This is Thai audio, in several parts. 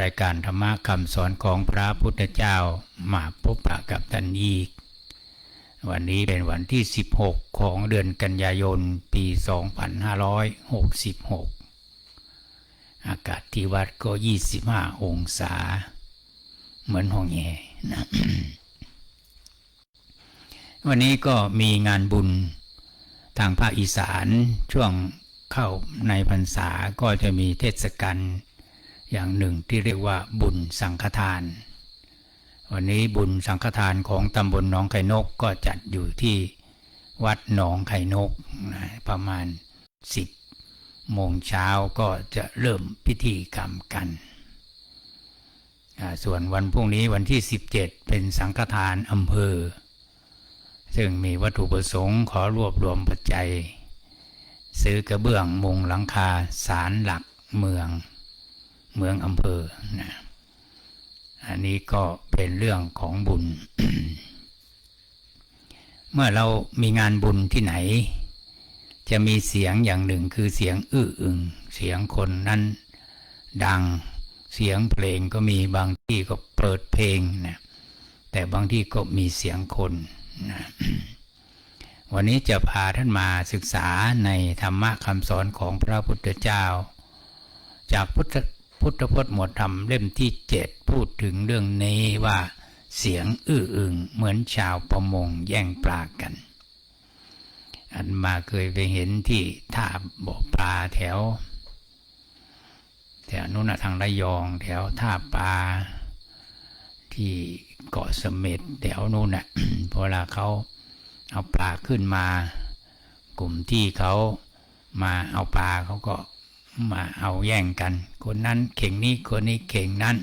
รายการธรรมะคำสอนของพระพุทธเจ้ามาพบปะกับท่านอีก วันนี้เป็นวันที่ 16 ของเดือนกันยายน ปี 2566 อากาศที่วัดก็ 25 องศา เหมือนห้องแย่นะวันนี้ก็มีงานบุญทางภาคอีสานช่วงเข้าในพรรษาก็จะมีเทศกาล อย่างหนึ่งที่เรียกว่าบุญสังฆทาน วันนี้บุญสังฆทานของตำบลหนองไข่นกก็จัดอยู่ที่วัดหนองไข่นกนะประมาณ 10 โมงเช้าก็จะเริ่มพิธีกรรมกัน ส่วนวันพรุ่งนี้วันที่ 17 เป็นสังฆทานอำเภอ ซึ่งมีวัตถุประสงค์ขอรวบรวมปัจจัย ซื้อกระเบื้องมุงหลังคาศาลหลักเมือง เมืองอำเภอนะอันนี้ก็เป็นเรื่องของบุญ เมื่อเรามีงานบุญที่ไหน จะมีเสียงอย่างหนึ่งคือเสียงอื้ออึง เสียงคนนั้นดังเสียงเพลงก็มีบางที่ก็เปิดเพลงนะแต่บางที่ก็มีเสียงคนนะวันนี้จะพาท่านมาศึกษาในธรรมะคำสอนของพระพุทธเจ้า จากพุทธ พุทธพจน์หมวดธรรมเล่มที่เจ็ดพูดถึงเรื่องนี้ว่าเสียงอื้ออึงเหมือนชาวประมงแย่งปลากัน อันมาเคยไปเห็นที่ท่าบ่อปลาแถว แถวนู้นนะทางระยอง แถวท่าปลาที่เกาะเสม็ดแถวนู้นน่ะพอเวลาเขาเอาปลาขึ้นมา กลุ่มที่เขามาเอาปลาเขาก็ มาเอาแย่งกัน คนนั้นเข่งนี้คนนี้เข่งนั้น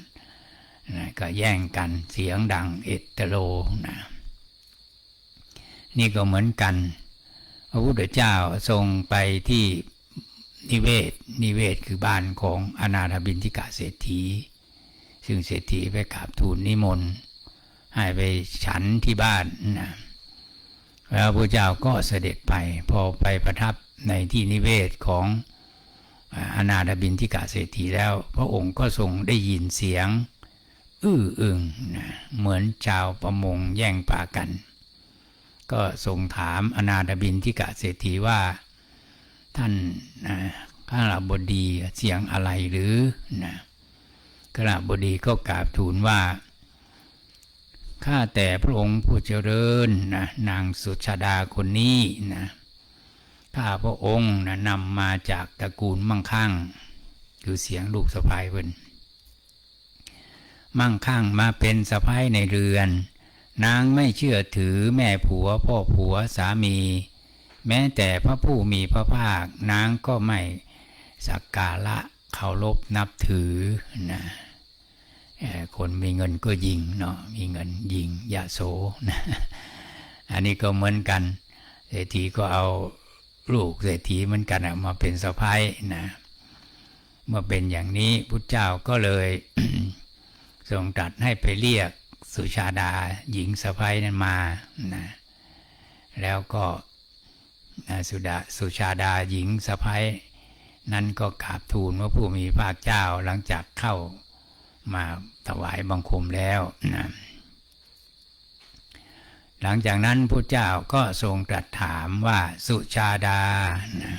นะก็แย่งกันเสียงดังเอตโลนะนี่ก็เหมือนกัน พระพุทธเจ้าทรงไปที่นิเวศ นิเวศคือบ้านของอนาถบินทิกาเศรษฐี ซึ่งเศรษฐีไปกราบทูลนิมนต์ให้ไปฉันที่บ้านนะแล้วพระเจ้าก็เสด็จไป พอไปประทับในที่นิเวศของ อนาถบินทิกาเศรษฐีแล้ว พระองค์ก็ทรงได้ยินเสียง อื้ออึงนะเหมือนชาวประมงแย่งปลากัน ก็ทรงถามอนาถบินทิกาเศรษฐีว่า ท่านนะข้าราบดีเสียงอะไรหรือนะข้าราบดีก็กราบทูลว่าข้าแต่พระองค์ผู้เจริญนะนางสุชาดาคนนี้นะ ข้าพระองค์นะนำมาจากตระกูลมั่งคั่ง คือเสียงลูกสะพ้ายเพิ่นมั่งคั่งมาเป็นสะพ้ายในเรือน นางไม่เชื่อถือแม่ผัวพ่อผัวสามี แม้แต่พระผู้มีพระภาคนางก็ไม่สักการะเคารพนับถือนะคนมีเงินก็ยิงเนาะมีเงินยิงยาโสนะอันนี้ก็เหมือนกันเศรษฐีก็เอา ลูกเศรษฐีเหมือนกันมาเป็นสะพ้ายนะเมื่อเป็นอย่างนี้พุทธเจ้าก็เลยทรงตรัสให้ไปเรียกสุชาดาหญิงสะพ้ายนั้นมานะแล้วก็นะสุดาสุชาดาหญิงสะพ้ายนั้นก็กราบทูลว่าผู้มีพระเจ้าหลังจากเข้ามาถวายบังคมแล้วนะ หลังจากนั้นพระเจ้าก็ทรงตรัสถามว่าสุชาดานะ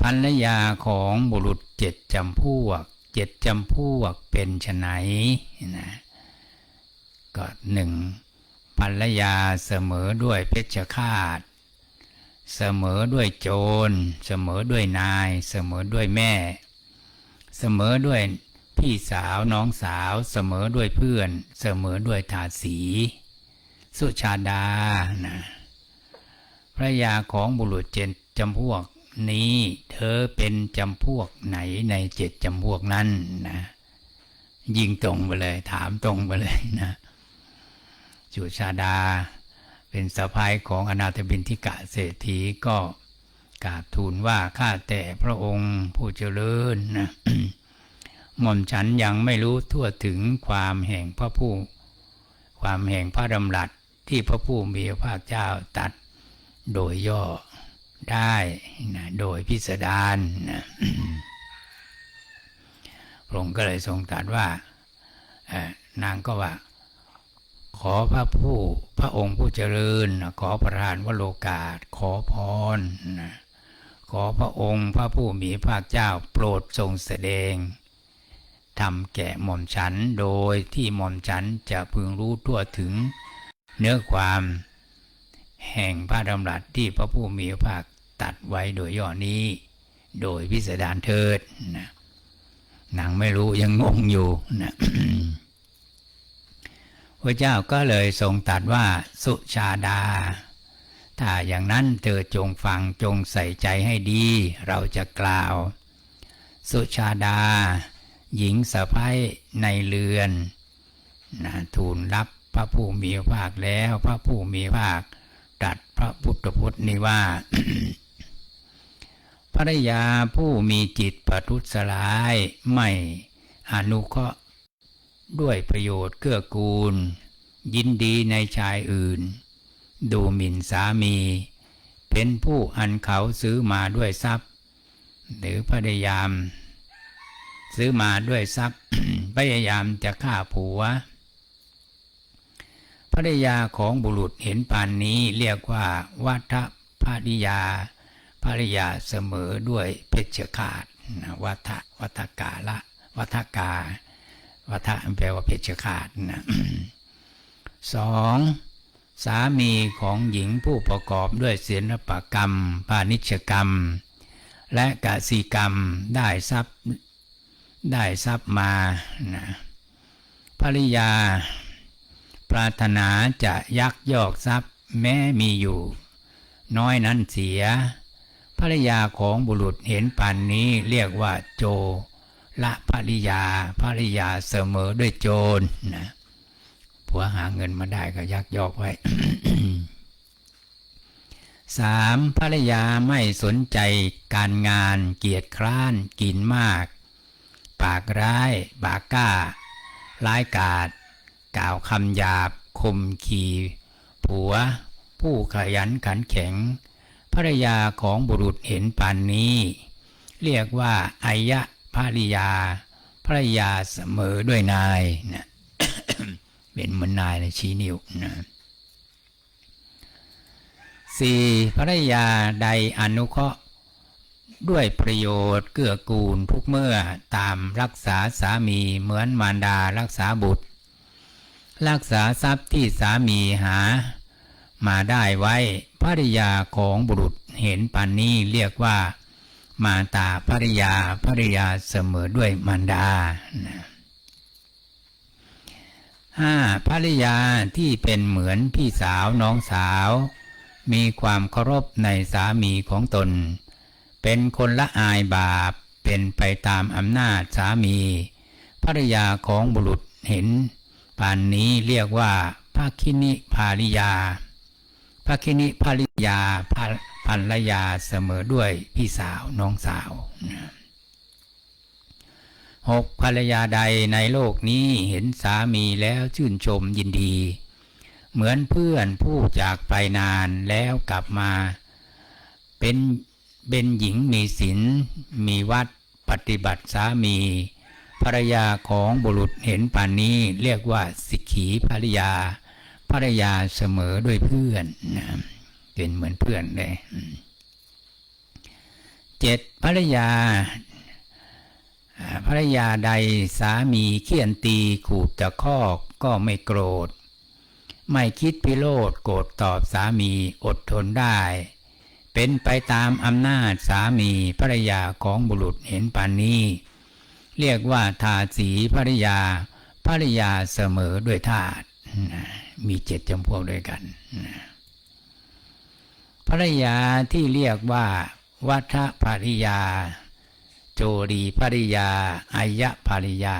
ภรรยาของบุรุษเจ็ดจำพวกเจ็ดจำพวกเป็นไฉนนะก็หนึ่งภรรยาเสมอด้วยเพชฌฆาต เสมอด้วยโจร เสมอด้วยนาย เสมอด้วยแม่ เสมอด้วยพี่สาวน้องสาว เสมอด้วยเพื่อน เสมอด้วยทาสี สุชาดานะพระยาของบุรุษเจ็ดจำพวกนี้เธอเป็นจำพวกไหนในเจ็ดจำพวกนั้นนะยิงตรงไปเลย ถามตรงไปเลยนะสุชาดา เป็นสะพายของอนาถบินทิกะเศรษฐีก็กราบทูลว่าข้าแต่พระองค์ผู้เจริญนะหม่อมฉันยังไม่รู้ทั่วถึงความแห่งพระผู้ ความแห่งพระดำรัส ที่พระผู้มีพระภาคเจ้าตัดโดยย่อได้นะโดยพิสดารนะพระองค์ก็เลยทรงตรัสว่านางก็ว่า ขอพระผู้พระองค์ผู้เจริญ ขอประทานวโรกาสขอพรนะขอพระองค์พระผู้มีพระเจ้าโปรดทรงแสดงทำแก่หม่อมฉันโดยที่หม่อมฉันจะพึงรู้ทั่วถึง เนื้อความแห่งพระดำรัสที่พระผู้มีพระภาคตัดไว้โดยย่อนี้ โดยพิสดารเถิดนะนางไม่รู้ยังงงอยู่นะพระเจ้าก็เลยทรงตรัสว่าสุชาดา ถ้าอย่างนั้นเธอจงฟังจงใส่ใจให้ดี เราจะกล่าว สุชาดา หญิงสะพ้ายในเรือนนะทูลรับ พระผู้มีภาคแล้ว พระผู้มีภาคตรัสพระพุทธพจน์นี้ว่าภรรยาผู้มีจิตประทุษร้ายไม่อนุเคราะห์ด้วยประโยชน์เกื้อกูล ยินดีในชายอื่น ดูหมิ่นสามี เป็นผู้อันเขาซื้อมาด้วยทรัพย์ หรือพยายาม ซื้อมาด้วยทรัพย์ พยายามจะฆ่าผัว ภรรยาของบุรุษเห็นปานนี้เรียกว่าวัฏภริยาภรรยาเสมอด้วยเพชฌฆาตวัฏวัฏกาละวัฏกาวัฏแปลว่าเพชฌฆาตนะสองสามีของหญิงผู้ประกอบด้วยศิลปกรรมพาณิชกรรม และกสิกรรมได้ทรัพย์ได้ทรัพย์มานะภริยา ปรารถนาจะยักยอกทรัพย์แม้มีอยู่ น้อยนั้นเสีย ภรรยาของบุรุษเห็นปันนี้เรียกว่าโจละภริยาภริยาเสมอด้วยโจรนะผัวหาเงินมาได้ก็ยักยอกไว้สามภรรยาไม่สนใจการงานเกียรติคร้านกินมาก ปากร้าย ปากกล้า ร้ายกาจ กล่าวคำหยาบคมขีผัว ผู้ขยันขันแข็งภรรยาของบุรุษเห็นปานนี้ เรียกว่าอายะภริยาภรรยาเสมอด้วยนายนะเป็นเหมือนนายเลยชี้นิ้วนะสี่ภรรยาใดอนุเคราะห์ด้วยประโยชน์เกื้อกูลทุกเมื่อตามรักษาสามีเหมือนมารดารักษาบุตร รักษาทรัพย์ที่สามีหา มาได้ไว้ภริยาของบุรุษเห็นปันนี้เรียกว่า มาตาภริยาภริยาเสมอด้วยมารดาห้าภริยาที่เป็นเหมือนพี่สาวน้องสาว มีความเคารพในสามีของตน เป็นคนละอายบาปเป็นไปตามอำนาจสามีภรรยาของบุรุษเห็น ปานนี้เรียกว่าภาคินิภาริยาภาคินิภาริยาภาภรรยาเสมอด้วยพี่สาวน้องสาวหกภรรยาใดในโลกนี้เห็นสามีแล้วชื่นชมยินดี เหมือนเพื่อนผู้จากไปนานแล้วกลับมา เป็นเป็นหญิงมีศีลมีวัดปฏิบัติสามี ภรรยาของบุรุษเห็นป่านนี้เรียกว่าสิกขีภรรยาภรรยาเสมอด้วยเพื่อนนะเป็นเหมือนเพื่อนเลยเจ็ดภรรยาอ่าภรรยาใดสามีเคี่ยนตีขูดตะคอกก็ไม่โกรธ ไม่คิดพิโรธโกรธตอบสามีอดทนได้ เป็นไปตามอำนาจสามีภรรยาของบุรุษเห็นปานนี้ เรียกว่าทาสีภรรยาภรรยาเสมอด้วยทาตนะมีเจ็ดจำพวกด้วยกันภรรยาที่เรียกว่า วัฏภริยา โจรีภริยาอายะภริยา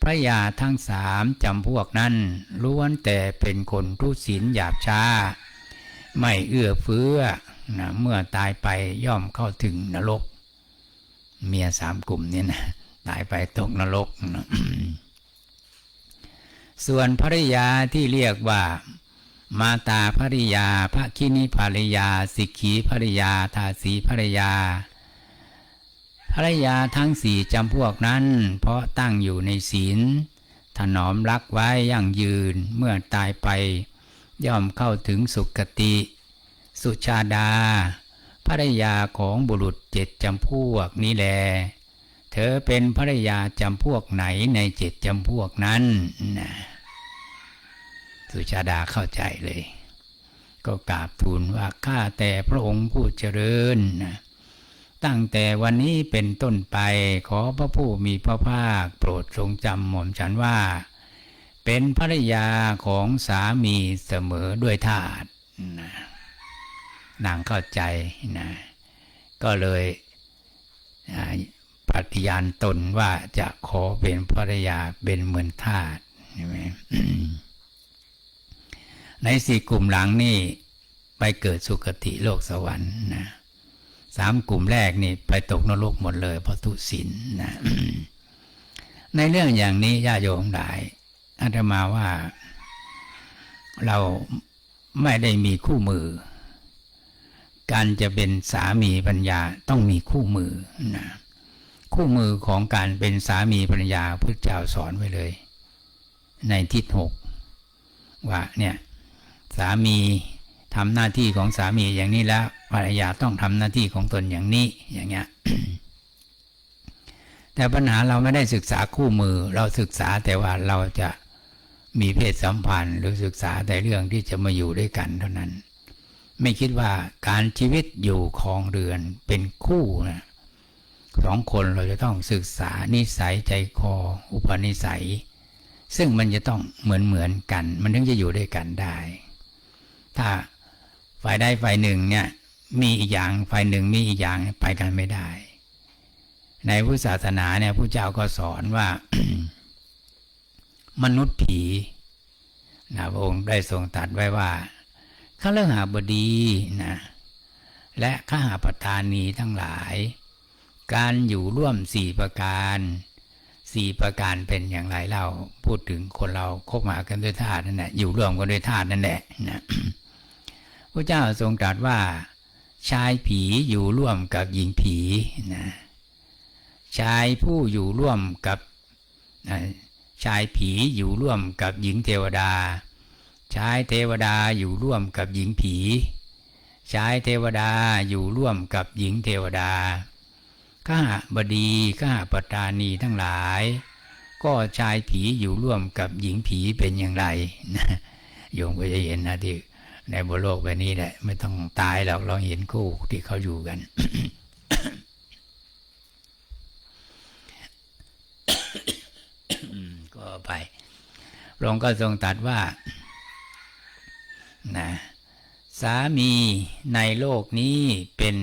ภรรยาทั้งสามจำพวกนั้นล้วนแต่เป็นคนทุศีลหยาบช้า ไม่เอื้อเฟื้อนะเมื่อตายไปย่อมเข้าถึงนรก เมียสามกลุ่มเนี่ยนะ ตายไปตกนรกนะส่วนภริยาที่เรียกว่า มาตาภริยาพระคินิภริยา สิกขีภริยา ทาสีภริยาภรรยาทั้งสี่จำพวกนั้น เพราะตั้งอยู่ในศีล ถนอมรักไว้ยั่งยืนเมื่อตายไป ย่อมเข้าถึงสุคติ สุชาดาภรรยาของบุรุษเจ็ดจำพวกนี้แล เธอเป็นภรรยาจำพวกไหนในเจ็ดจำพวกนั้นนะสุชาดาเข้าใจเลย ก็กราบทูลว่าข้าแต่พระองค์ผู้เจริญนะตั้งแต่วันนี้เป็นต้นไปขอพระผู้มีพระภาค โปรดทรงจำหม่อมฉันว่า เป็นภรรยาของสามีเสมอด้วยทาตนะนางเข้าใจนะก็เลย ปฏิญาณตนว่าจะขอเป็นภรรยาเป็นเหมือนทาสใช่ไหมในสี่กลุ่มหลังนี่ไปเกิดสุคติโลกสวรรค์นะสามกลุ่มแรกนี่ไปตกนรกหมดเลยเพราะทุศีลนะในเรื่องอย่างนี้ญาติโยมได้อาตมาว่าเราไม่ได้มีคู่มือ การจะเป็นสามีปัญญาต้องมีคู่มือนะ คู่มือของการเป็นสามีปัญญาพุทธเจ้าสอนไว้เลย ในทิศหกว่าเนี่ยสามีทำหน้าที่ของสามีอย่างนี้แล้วภรรยาต้องทำหน้าที่ของตนอย่างนี้อย่างเงี้ยแต่ปัญหาเราไม่ได้ศึกษาคู่มือ เราศึกษาแต่ว่าเราจะมีเพศสัมพันธ์ หรือศึกษาแต่เรื่องที่จะมาอยู่ด้วยกันเท่านั้น ไม่คิดว่าการชีวิตอยู่ครองเรือนเป็นคู่นะ สองคนเราจะต้องศึกษานิสัยใจคอ อุปนิสัย ซึ่งมันจะต้องเหมือนเหมือนกัน มันถึงจะอยู่ด้วยกันได้ ถ้าฝ่ายใดฝ่ายหนึ่งเนี่ยมีอีกอย่างฝ่ายหนึ่งมีอีกอย่างไปกันไม่ได้ ในพุทธศาสนาเนี่ยผู้เจ้าก็สอนว่า มนุษย์ผีนะพระองค์ได้ทรงตรัสไว้ว่าข้าเรื่องหาบดีนะและข้าหาปทานีทั้งหลาย การอยู่ร่วมสี่ประการสี่ประการเป็นอย่างไรเล่าพูดถึงคนเราคบหากันด้วยธาตุนั่นแหละอยู่ร่วมกันด้วยธาตุนั่นแหละนะพระเจ้าทรงตรัสว่า ชายผีอยู่ร่วมกับหญิงผีนะชายผู้อยู่ร่วมกับชายผีอยู่ร่วมกับหญิงเทวดา ชายเทวดาอยู่ร่วมกับหญิงผี ชายเทวดาอยู่ร่วมกับหญิงเทวดา ข้าบดีข้าปตานีทั้งหลาย ก็ชายผีอยู่ร่วมกับหญิงผีเป็นอย่างไรนะโยมก็จะเห็นนะที่ในบนโลกแบบนี้แหละไม่ต้องตายหรอกเราเห็นคู่ที่เขาอยู่กัน ก็ไปพระองค์ก็ทรงตรัสว่านะสามีในโลกนี้เป็น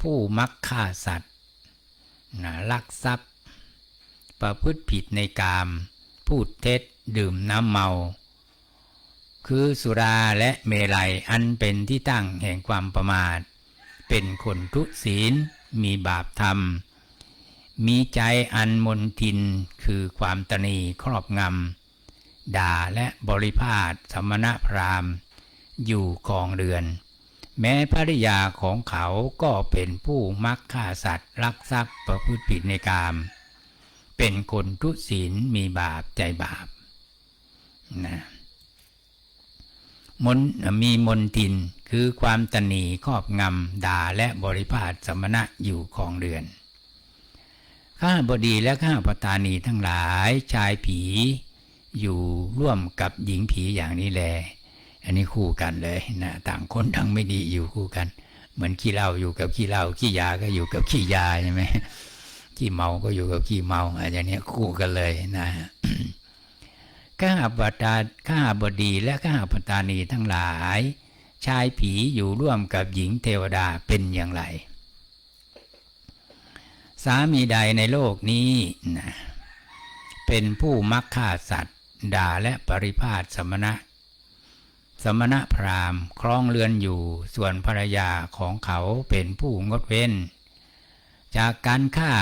ผู้มักฆ่าสัตว์นะลักทรัพย์ ประพฤติผิดในกาม พูดเท็จดื่มน้ำเมา คือสุราและเมลัยอันเป็นที่ตั้งแห่งความประมาท เป็นคนทุศีลมีบาปธรรม มีใจอันมนทินคือความตนีครอบงำ ด่าและบริพาทสมณพราหมณ์ อยู่กองเรือน แม้ภริยาของเขาก็เป็นผู้มักฆ่าสัตว์ลักทรัพย์ประพฤติผิดในกาม เป็นคนทุศีลมีบาปใจบาปนะมนมีมนทินคือความตนีครอบงำด่าและบริพาทสมณะอยู่กองเรือน ข้าบดีและข้าปตานีทั้งหลายชายผี อยู่ร่วมกับหญิงผีอย่างนี้แล อันนี้คู่กันเลยนะต่างคนทั้งไม่ดีอยู่คู่กัน เหมือนขี้เหล้าอยู่กับขี้เหล้าขี้ยาก็อยู่กับขี้ยาใช่ไหมขี้เมาก็อยู่กับขี้เมาอะไรอย่างนี้คู่กันเลยนะข้าบตาข้าบดีและข้าปตานีทั้งหลาย ชายผีอยู่ร่วมกับหญิงเทวดาเป็นอย่างไร สามีใดในโลกนี้นะเป็นผู้มักฆ่าสัตว์ ด่าและปริพาทสมณะ สมณะพราหมณ์ครองเรือนอยู่ส่วนภรรยาของเขาเป็นผู้งดเว้น จากการฆ่า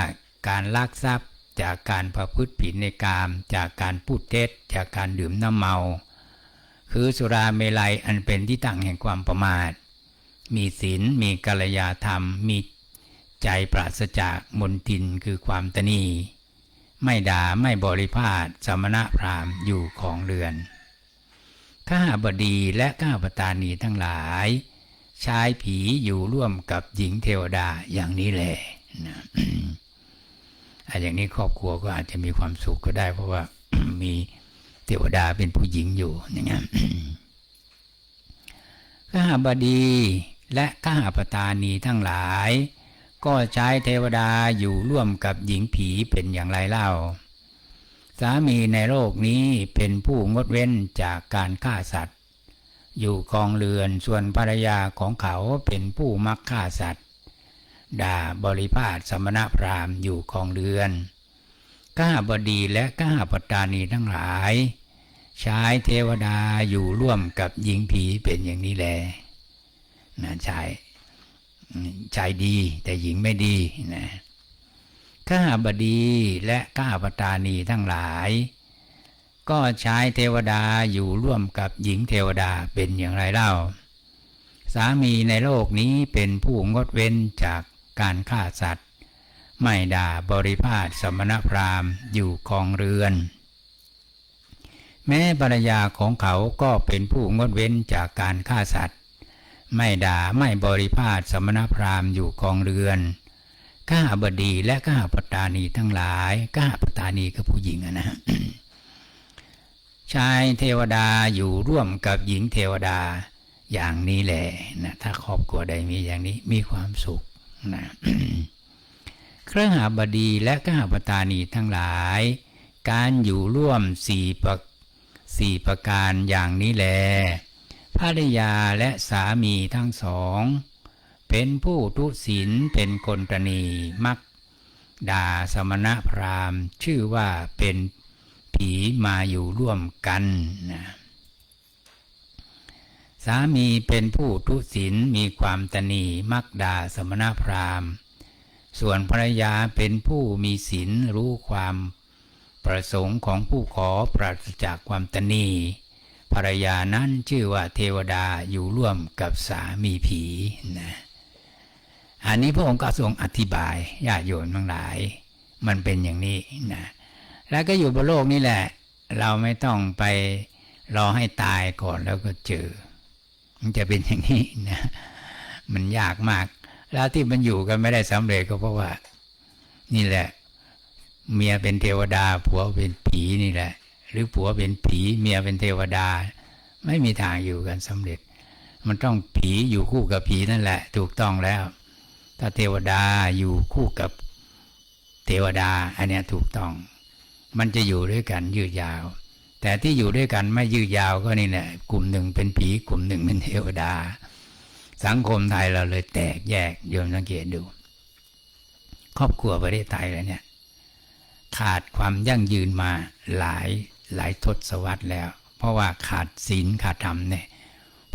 การลักทรัพย์ จากการประพฤติผิดในกาม จากการพูดเท็จ จากการดื่มน้ำเมา คือสุราเมลัยอันเป็นที่ตั้งแห่งความประมาท มีศีลมีกัลยาธรรม มีใจปราศจากมนทินคือความตนีไม่ด่าไม่บริพาทสมณะพราหมณ์อยู่ของเรือน ข้าบดีและข้าปตานีทั้งหลาย ชายผีอยู่ร่วมกับหญิงเทวดาอย่างนี้แหละนะอะอย่างนี้ครอบครัวก็อาจจะมีความสุขก็ได้ เพราะว่ามีเทวดาเป็นผู้หญิงอยู่อย่างนั้ข้าบดีและข้าปตานีทั้งหลาย ก็ใช้เทวดาอยู่ร่วมกับหญิงผีเป็นอย่างไรเล่า สามีในโลกนี้เป็นผู้งดเว้นจากการฆ่าสัตว์ อยู่กองเรือนส่วนภรรยาของเขาเป็นผู้มักฆ่าสัตว์ ด่าบริพาทสมณพราหมณ์อยู่กองเรือนข้าบดีและข้าปตานีทั้งหลาย ใชายเทวดาอยู่ร่วมกับหญิงผีเป็นอย่างนี้แหละนะชายชายดีแต่หญิงไม่ดีนะ ข้าบดีและข้าปตานีทั้งหลาย ก็ใชายเทวดาอยู่ร่วมกับหญิงเทวดาเป็นอย่างไรเล่า สามีในโลกนี้เป็นผู้งดเว้นจากการฆ่าสัตว์ ไม่ด่าบริพาทสมณพราหมณ์อยู่คองเรือน แม้ภรรยาของเขาก็เป็นผู้งดเว้นจากการฆ่าสัตว์ ไม่ด่าไม่บริพาทสมณพราหมณ์อยู่คองเรือน ข้าบดีและข้าปตานีทั้งหลายข้าปตานีก็ผู้หญิงอะนะชายเทวดาอยู่ร่วมกับหญิงเทวดาอย่างนี้แหละนะถ้าครอบครัวใดมีอย่างนี้มีความสุขนะเครือหาบดีและข้าปตานีทั้งหลาย การอยู่ร่วมสี่ประสี่ประการอย่างนี้แหละภรรยาและสามีทั้งสอง เป็นผู้ทุศีลเป็นคนตนีมัก ด่าสมณพราหมณ์ ชื่อว่าเป็นผีมาอยู่ร่วมกันนะสามีเป็นผู้ทุศีลมีความตนีมักด่าสมณพราหมณ์ ส่วนภรรยาเป็นผู้มีศีลรู้ความประสงค์ของผู้ขอปราศจากความตนีภรรยานั้นชื่อว่าเทวดาอยู่ร่วมกับสามีผีนะ อันนี้พระองค์ก็ทรงอธิบายญาติโยมทั้งหลาย มันเป็นอย่างนี้นะแล้วก็อยู่บนโลกนี่แหละ เราไม่ต้องไปรอให้ตายก่อนแล้วก็เจอ มันจะเป็นอย่างนี้นะมันยากมาก แล้วที่มันอยู่กันไม่ได้สำเร็จก็เพราะว่า นี่แหละ เมียเป็นเทวดา ผัวเป็นผีนี่แหละ หรือผัวเป็นผี เมียเป็นเทวดา ไม่มีทางอยู่กันสำเร็จ มันต้องผีอยู่คู่กับผีนั่นแหละ ถูกต้องแล้ว ถ้าเทวดาอยู่คู่กับเทวดาอันนี้ถูกต้อง มันจะอยู่ด้วยกันยืดยาว แต่ที่อยู่ด้วยกันไม่ยืดยาวก็นี่แหละกลุ่มหนึ่งเป็นผีกลุ่มหนึ่งเป็นเทวดา สังคมไทยเราเลยแตกแยกโยมสังเกตดู ครอบครัวประเทศไทยแล้วเนี่ย ขาดความยั่งยืนมาหลายหลายทศวรรษแล้ว เพราะว่าขาดศีลขาดธรรมเนี่ย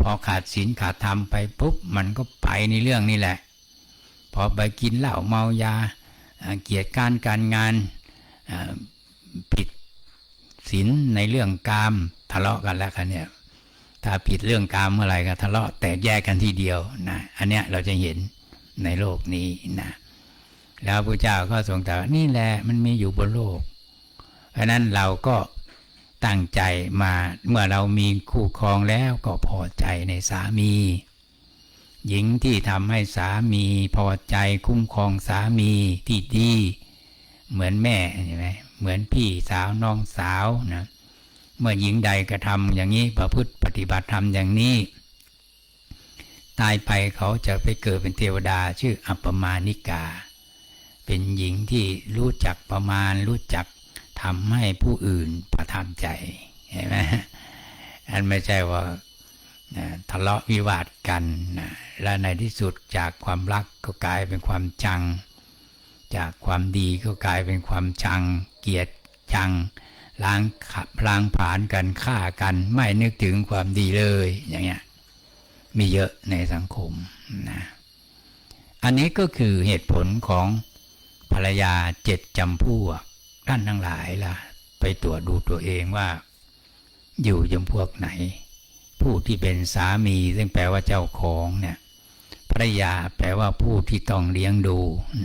พอขาดศีลขาดธรรมไปปุ๊บมันก็ไปในเรื่องนี้แหละ พอไปกินเหล้าเมายาเกียรติการการงานผิดศีลในเรื่องกามทะเลาะกันแล้วกันเนี่ยถ้าผิดเรื่องกามเมื่อไหร่ก็ทะเลาะแตกแยกกันทีเดียวนะอันเนี้ยเราจะเห็นในโลกนี้นะแล้วพระเจ้าก็ทรงตรัสนี่แหละมันมีอยู่บนโลก เพราะนั้นเราก็ตั้งใจมาเมื่อเรามีคู่ครองแล้วก็พอใจในสามี หญิงที่ทำให้สามีพอใจคุ้มครองสามีที่ดี เหมือนแม่ใช่ไหมเหมือนพี่สาวน้องสาวนะเมื่อหญิงใดกระทำอย่างนี้ประพฤติปฏิบัติธรรมอย่างนี้ ตายไปเขาจะไปเกิดเป็นเทวดาชื่ออัปปมานิกา เป็นหญิงที่รู้จักประมาณรู้จักทำให้ผู้อื่นประทับใจเห็นไหมอันไม่ใช่ว่า นะทะเลาะวิวาทกันนะและในที่สุดจากความรักก็กลายเป็นความจัง จากความดีก็กลายเป็นความชัง เกลียดชังล้างขับล้างผลาญกันฆ่ากัน ไม่นึกถึงความดีเลยอย่างเงี้ยมีเยอะในสังคมนะอันนี้ก็คือเหตุผลของภรรยาเจ็ดจำพวกท่านทั้งหลายล่ะ ไปตรวจดูตัวเองว่า อยู่จำพวกไหน ผู้ที่เป็นสามี ซึ่งแปลว่าเจ้าของเนี่ยภรรยาแปลว่าผู้ที่ต้องเลี้ยงดู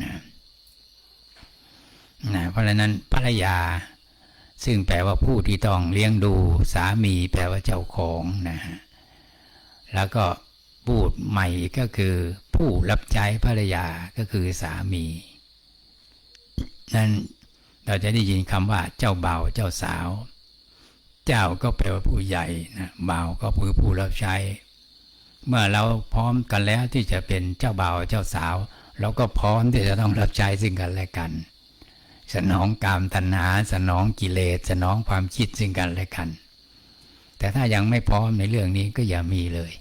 นะนะเพราะฉะนั้นภรรยา ซึ่งแปลว่าผู้ที่ต้องเลี้ยงดู สามี แปลว่าเจ้าของนะฮะแล้วก็พูดใหม่ก็คือผู้รับใช้ภรรยาก็คือสามีนั้นเราจะได้ยินคำว่าเจ้าบ่าวเจ้าสาว เจ้าก็แปลว่าผู้ใหญ่นะบ่าวก็คือผู้รับใช้ เมื่อเราพร้อมกันแล้วที่จะเป็นเจ้าบ่าวเจ้าสาว เราก็พร้อมที่จะต้องรับใช้ซึ่งกันและกัน สนองกามตัณหา สนองกิเลสสนองความคิดซึ่งกันและกัน แต่ถ้ายังไม่พร้อมในเรื่องนี้ก็อย่ามีเลย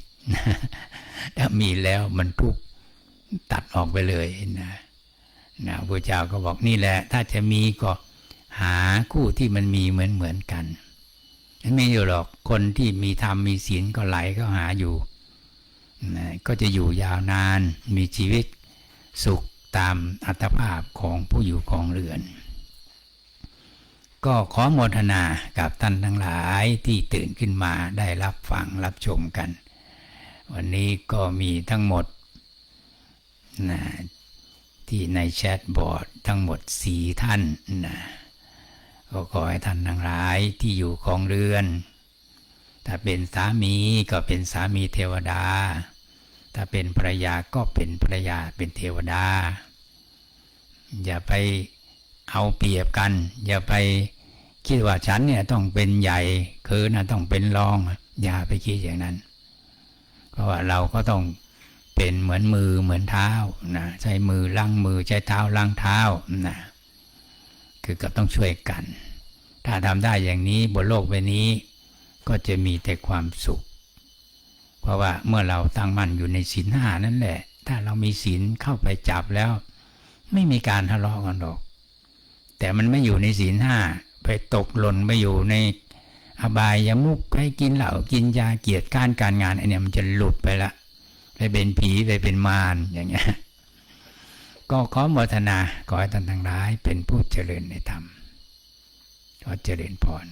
ถ้ามีแล้วมันทุกตัดออกไปเลยนะนะพระเจ้าก็บอกนี่แหละ ถ้าจะมีก็หาคู่ที่มันมีเหมือนเหมือนกัน ไม่อยู่หรอกคนที่มีธรรมมีศีลก็ไหลก็หาอยู่ก็จะอยู่ยาวนานมีชีวิตสุขตามอัตภาพของผู้อยู่ของเรือน ก็ขอโมทนากับท่านทั้งหลายที่ตื่นขึ้นมาได้รับฟังรับชมกัน วันนี้ก็มีทั้งหมดนะที่ในแชทบอร์ดทั้งหมดสี่ท่านนะ ก็ขอให้ท่านทั้งหลายที่อยู่ของเรือน ถ้าเป็นสามีก็เป็นสามีเทวดา ถ้าเป็นภรรยาก็เป็นภรรยาเป็นเทวดา อย่าไปเอาเปรียบกัน อย่าไปคิดว่าฉันเนี่ยต้องเป็นใหญ่คือนะต้องเป็นรอง อย่าไปคิดอย่างนั้น เพราะว่าเราก็ต้องเป็นเหมือนมือเหมือนเท้านะใช้มือล้างมือใช้เท้าล้างเท้านะ คือก็ต้องช่วยกัน ถ้าทำได้อย่างนี้บนโลกใบนี้ ก็จะมีแต่ความสุข เพราะว่าเมื่อเราตั้งมั่นอยู่ในศีลห้านั่นแหละ ถ้าเรามีศีลเข้าไปจับแล้ว ไม่มีการทะเลาะกันหรอก แต่มันไม่อยู่ในศีลห้าไปตกหล่นไปอยู่ในอบายยมุกให้กินเหล้ากินยาเกียรติการการงานไอเนี่ยมันจะหลุดไปละไปเป็นผีไปเป็นมารอย่างเงี้ย ก็ขอโมทนา ขอให้ท่านทั้งหลายเป็นผู้เจริญในธรรม ขอเจริญพร